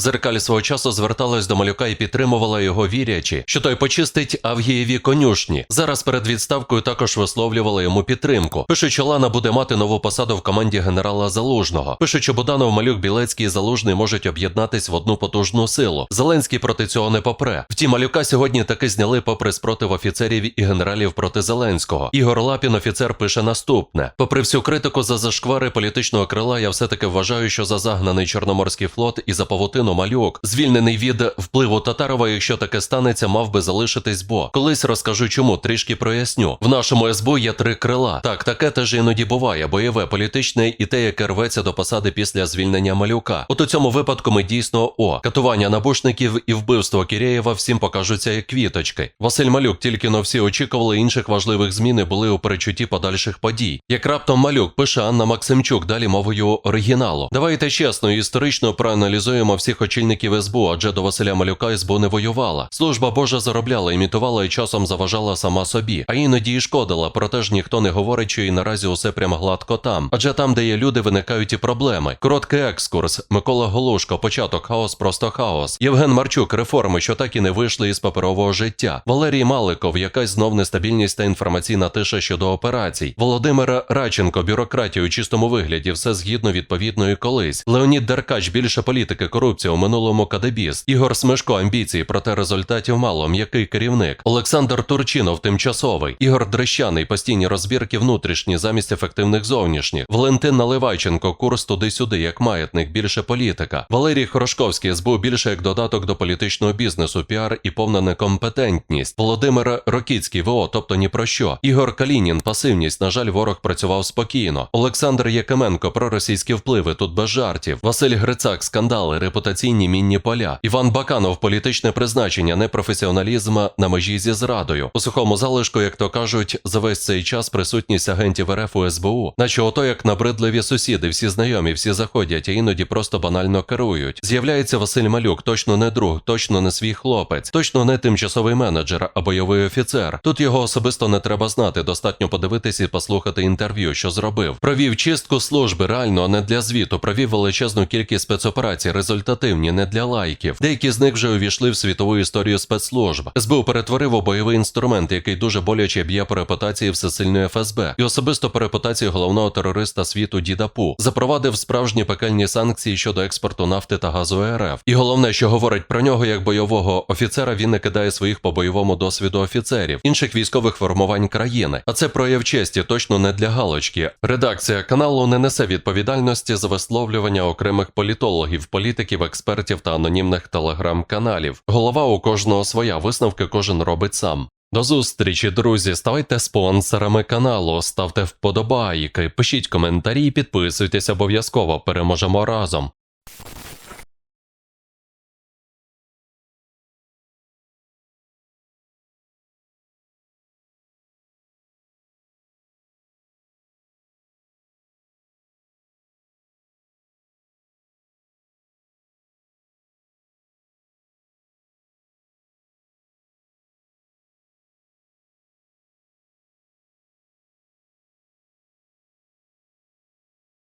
Зеркаль свого часу зверталась до малюка і підтримувала його вірячи, що той почистить Авгієві конюшні. Зараз перед відставкою також висловлювала йому підтримку. Пишуть, що Лана буде мати нову посаду в команді генерала Залужного. Пишуть, що Буданов, Малюк, Білецький і Залужний можуть об'єднатись в одну потужну силу. Зеленський проти цього не попре. Втім, малюка сьогодні таки зняли попри спротив офіцерів і генералів проти Зеленського. Ігор Лапін, офіцер, пише наступне: попри всю критику за зашквари політичного крила, я все таки вважаю, що за загнаний Чорноморський флот і за павутину малюк, звільнений від впливу Татарова, якщо таке станеться, мав би залишитись, бо колись розкажу, чому трішки проясню. В нашому СБУ є три крила. Так, таке теж іноді буває: бойове, політичне і те, яке рветься до посади після звільнення малюка. От у цьому випадку ми дійсно о катування набушників і вбивство Кірєєва всім покажуться як квіточки. Василь Малюк тільки но всі очікували інших важливих змін і були у перечутті подальших подій. Як раптом малюк пише Анна Максимчук, далі мовою оригіналу. Давайте чесно і історично проаналізуємо всіх очільників СБУ, адже до Василя Малюка СБУ не воювала. Служба Божа заробляла, імітувала і часом заважала сама собі, а іноді і шкодила. Проте ж ніхто не говорить, що і наразі усе прям гладко там. Адже там, де є люди, виникають і проблеми. Короткий екскурс. Микола Голушко, початок хаос, просто хаос. Євген Марчук, реформи, що так і не вийшли із паперового життя. Валерій Маликов, якась знов нестабільність та інформаційна тиша щодо операцій. Володимир Раченко, бюрократія у чистому вигляді, все згідно відповідної колись. Леонід Деркач, більше політики, корупція у минулому кадебіст. Ігор Смешко, амбіції, проте результатів мало. М'який керівник. Олександр Турчинов, тимчасовий. Ігор Дрещаний, постійні розбірки внутрішні замість ефективних зовнішніх. Валентин Наливайченко, курс туди-сюди, як маятник, більше політика. Валерій Хорошковський, СБУ більше як додаток до політичного бізнесу, піар і повна некомпетентність. Володимир Рокіцький, ВО, тобто ні про що. Ігор Калінін, пасивність. На жаль, ворог працював спокійно. Олександр Якименко, проросійські впливи, тут без жартів. Василь Грицак, скандали, репутаційні мінні поля. Іван Баканов, політичне призначення, непрофесіоналізм на межі зі зрадою. У сухому залишку, як то кажуть, за весь цей час присутність агентів РФ у СБУ, наче ото як набридливі сусіди, всі знайомі, всі заходять, а іноді просто банально керують. З'являється Василь Малюк, точно не друг, точно не свій хлопець, точно не тимчасовий менеджер, а бойовий офіцер. Тут його особисто не треба знати, достатньо подивитись і послухати інтерв'ю, що зробив. Провів чистку служби, реально, а не для звіту. Провів величезну кількість спецоперацій, результативні, не для лайків. Деякі з них вже увійшли в світову історію спецслужб. СБУ перетворив у бойовий інструмент, який дуже боляче б'є по репутації всесильної ФСБ, і особисто по репутації головного терориста світу Діда Пу. Запровадив справжні пекельні санкції щодо експорту нафти та газу РФ. І головне, що говорить про нього як бойового офіцера, він не кидає своїх по бойовому досвіду офіцерів, інших військових формувань країни. А це прояв честі, точно не для галочки. Редакція каналу не несе відповідальності за висловлювання окремих політологів, політиків, експертів та анонімних телеграм-каналів. Голова у кожного своя висновки кожен робить сам. До зустрічі, друзі. Ставайте спонсорами каналу, ставте вподобайки, пишіть коментарі, підписуйтесь обов'язково. Переможемо разом.